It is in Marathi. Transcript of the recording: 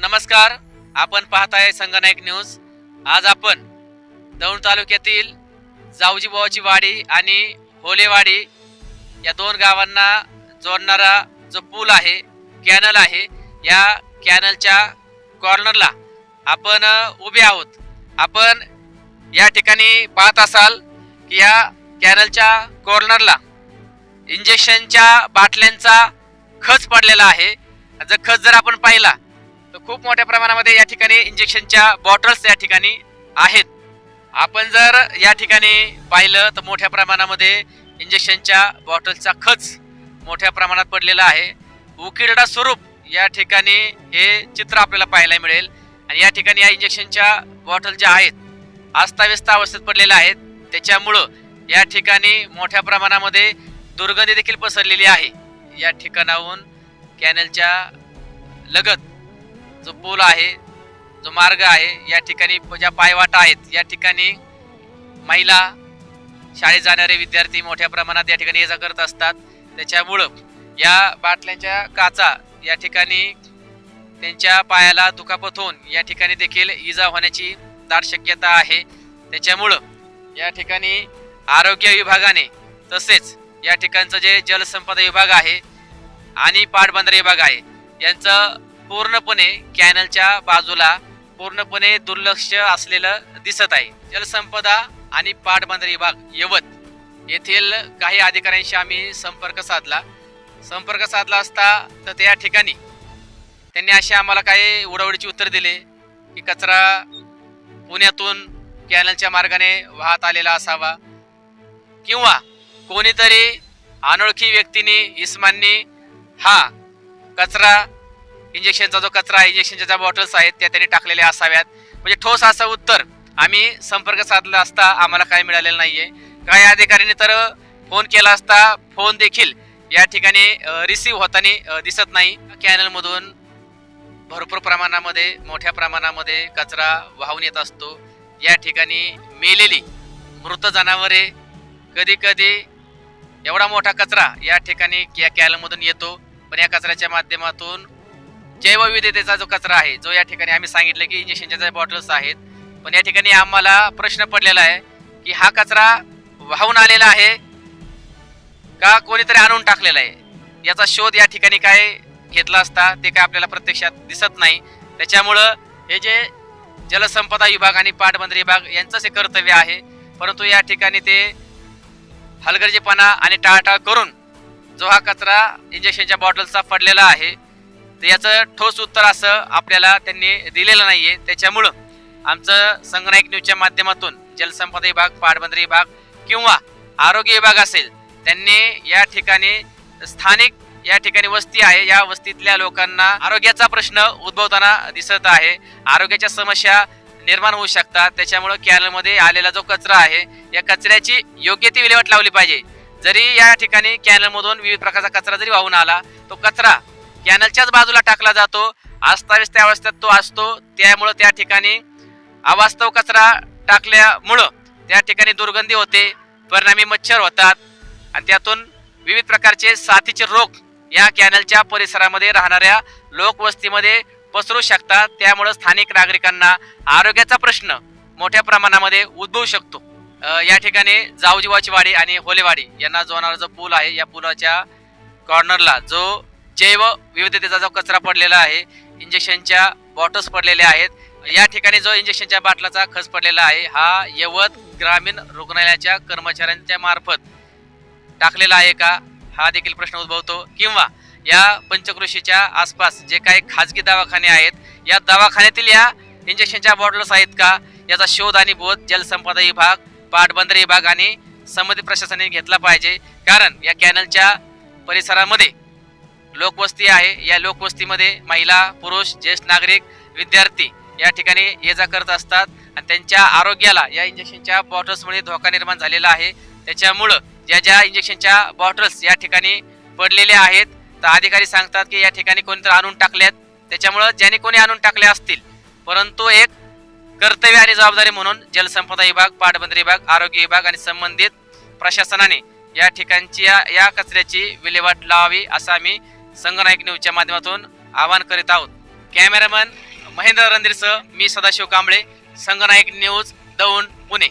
नमस्कार आपण पाहताय संगनायक न्यूज. आज आपण दौंड तालुक्यातील जावजीबावाची वाडी आणि होलेवाडी या दोन गावांना जोडणारा जो पूल आहे कॅनल आहे या कॅनलच्या कॉर्नरला आपण उभे आहोत. आपण या ठिकाणी पाहत असाल की या कॅनलच्या कॉर्नरला इंजेक्शनच्या बाटल्यांचा खच पडलेला आहे. जर खच जर आपण पाहिला तर खूप मोठ्या प्रमाणामध्ये या ठिकाणी इंजेक्शनच्या बॉटल्स या ठिकाणी आहेत. आपण जर या ठिकाणी पाहिलं तर मोठ्या प्रमाणामध्ये इंजेक्शनच्या बॉटल्सचा खच मोठ्या प्रमाणात पडलेला आहे. उकिरडा स्वरूप या ठिकाणी हे चित्र आपल्याला पाहायला मिळेल. आणि या ठिकाणी या इंजेक्शनच्या बॉटल ज्या आहेत अस्ताव्यस्त अवस्थेत पडलेल्या आहेत. त्याच्यामुळं या ठिकाणी मोठ्या प्रमाणामध्ये दुर्गंधी देखील पसरलेली आहे. या ठिकाणाहून कॅनलच्या लगत जो पूल आहे जो मार्ग आहे या ठिकाणी ज्या पायवाटा आहेत या ठिकाणी महिला शाळेत जाणारे विद्यार्थी मोठ्या प्रमाणात या ठिकाणी ये जा करत असतात. त्याच्यामुळं या बाटल्यांच्या काचा या ठिकाणी त्यांच्या पायाला दुखापत होऊन या ठिकाणी देखील इजा होण्याची दाट शक्यता आहे. त्याच्यामुळं या ठिकाणी आरोग्य विभागाने तसेच या ठिकाणचं जे जलसंपदा विभाग आहे आणि पाटबंधारे विभाग आहे यांचं पूर्णपणे कॅनलच्या बाजूला पूर्णपणे दुर्लक्ष असलेलं दिसत आहे. जलसंपदा आणि पाटबंधारे विभाग यवत येथील काही अधिकाऱ्यांशी आम्ही संपर्क साधला. संपर्क साधला असता तर त्या ठिकाणी त्यांनी असे आम्हाला काही उडवडीची उत्तर दिले की कचरा पुण्यातून कॅनलच्या मार्गाने वाहत आलेला असावा. किंवा कोणीतरी अनोळखी व्यक्तीने इस्मांनी हा कचरा इंजेक्शनचा जो कचरा आहे इंजेक्शनच्या ज्या बॉटल्स आहेत त्या त्यांनी टाकलेल्या असाव्यात. म्हणजे ठोस असं उत्तर. आम्ही संपर्क साधला असता आम्हाला काय मिळालेलं नाहीये. काही अधिकाऱ्यांनी तर फोन केला असता फोन देखील या ठिकाणी रिसीव्ह होताना दिसत नाही. कॅनलमधून भरपूर प्रमाणामध्ये मोठ्या प्रमाणामध्ये कचरा वाहून येत असतो. या ठिकाणी मेलेली मृत जनावरे कधी कधी एवढा मोठा कचरा या ठिकाणी या कॅनलमधून येतो. पण या कचऱ्याच्या माध्यमातून जैवविविधतेचा जो कचरा आहे जो या ठिकाणी आम्ही सांगितलं की इंजेक्शनच्या बॉटल्स आहेत पण या ठिकाणी आम्हाला प्रश्न पडलेला आहे की हा कचरा वाहून आलेला आहे का कोणीतरी आणून टाकलेला आहे? याचा शोध या ठिकाणी काय घेतला असता ते काय आपल्याला प्रत्यक्षात दिसत नाही. त्याच्यामुळं हे जे जलसंपदा विभाग आणि पाटबंदर विभाग यांचंच हे कर्तव्य आहे. परंतु या ठिकाणी ते हलगर्जीपणा आणि टाळटाळ करून जो हा कचरा इंजेक्शनच्या बॉटल्सचा पडलेला आहे तर याचं ठोस उत्तर असं आपल्याला त्यांनी दिलेलं नाही आहे त्याच्यामुळं आमचं संगनायक न्यूजच्या माध्यमातून जलसंपदा विभाग पाटबंदरी विभाग किंवा आरोग्य विभाग असेल त्यांनी या ठिकाणी स्थानिक या ठिकाणी वस्ती आहे. या वस्तीतल्या लोकांना आरोग्याचा प्रश्न उद्भवताना दिसत आहे. आरोग्याच्या समस्या निर्माण होऊ शकतात. त्याच्यामुळं कॅनलमध्ये आलेला जो कचरा आहे या कचऱ्याची योग्य ती विल्हेवाट लावली पाहिजे. जरी या ठिकाणी कॅनलमधून विविध प्रकारचा कचरा जरी वाहून आला तो कचरा कॅनलच्याच बाजूला टाकला जातो. अस्ताव्यस्त अवस्थेत तो असतो. त्यामुळं त्या ठिकाणी अवास्तव कचरा टाकल्यामुळं त्या ठिकाणी दुर्गंधी होते परिणामी मच्छर होतात आणि त्यातून विविध प्रकारचे साथीचे रोग या कॅनलच्या परिसरामध्ये राहणाऱ्या लोकवस्तीमध्ये पसरू शकतात. त्यामुळं स्थानिक नागरिकांना आरोग्याचा प्रश्न मोठ्या प्रमाणामध्ये उद्भवू शकतो. या ठिकाणी जाऊजीवाची वाडी आणि होलेवाडी यांना जोडणारा जो पूल आहे या पुलाच्या कॉर्नरला जो जैव विविधतेचा जो कचरा पडलेला आहे इंजेक्शनच्या बॉटल्स पडलेल्या आहेत. या ठिकाणी जो इंजेक्शनच्या बाटलाचा खच पडलेला आहे हा यवत ग्रामीण रुग्णालयाच्या कर्मचाऱ्यांच्या मार्फत टाकलेला आहे का? हा देखील प्रश्न उद्भवतो. किंवा या पंचकृषीच्या आसपास जे काही खाजगी दवाखाने आहेत या दवाखान्यातील या इंजेक्शनच्या बॉटल्स आहेत का? याचा शोध आणि बोध जलसंपदा विभाग पाटबंदर विभाग आणि संबंधित प्रशासनाने घेतला पाहिजे. कारण या कॅनलच्या परिसरामध्ये लोकवस्ती आहे. या लोकवस्तीमध्ये महिला पुरुष ज्येष्ठ नागरिक विद्यार्थी या ठिकाणी ये जा करत असतात आणि त्यांच्या आरोग्याला या इंजेक्शनच्या बॉटल्समुळे धोका निर्माण झालेला आहे. त्याच्यामुळं ज्या ज्या इंजेक्शनच्या बॉटल्स या ठिकाणी पडलेल्या आहेत तर अधिकारी सांगतात की या ठिकाणी कोणीतरी आणून टाकल्यात. त्याच्यामुळं ज्याने कोणी आणून टाकले असतील परंतु एक कर्तव्य आणि जबाबदारी म्हणून जलसंपदा विभाग पाटबंदर विभाग आरोग्य विभाग आणि संबंधित प्रशासनाने या ठिकाणची या कचऱ्याची विल्हेवाट लावावी असा आम्ही संगनायक न्यूजच्या माध्यमातून आवाहन करीत आहोत. कॅमेरामन महेंद्र रणधीरसह मी सदाशिव कांबळे संगनायक न्यूज दौंड पुणे.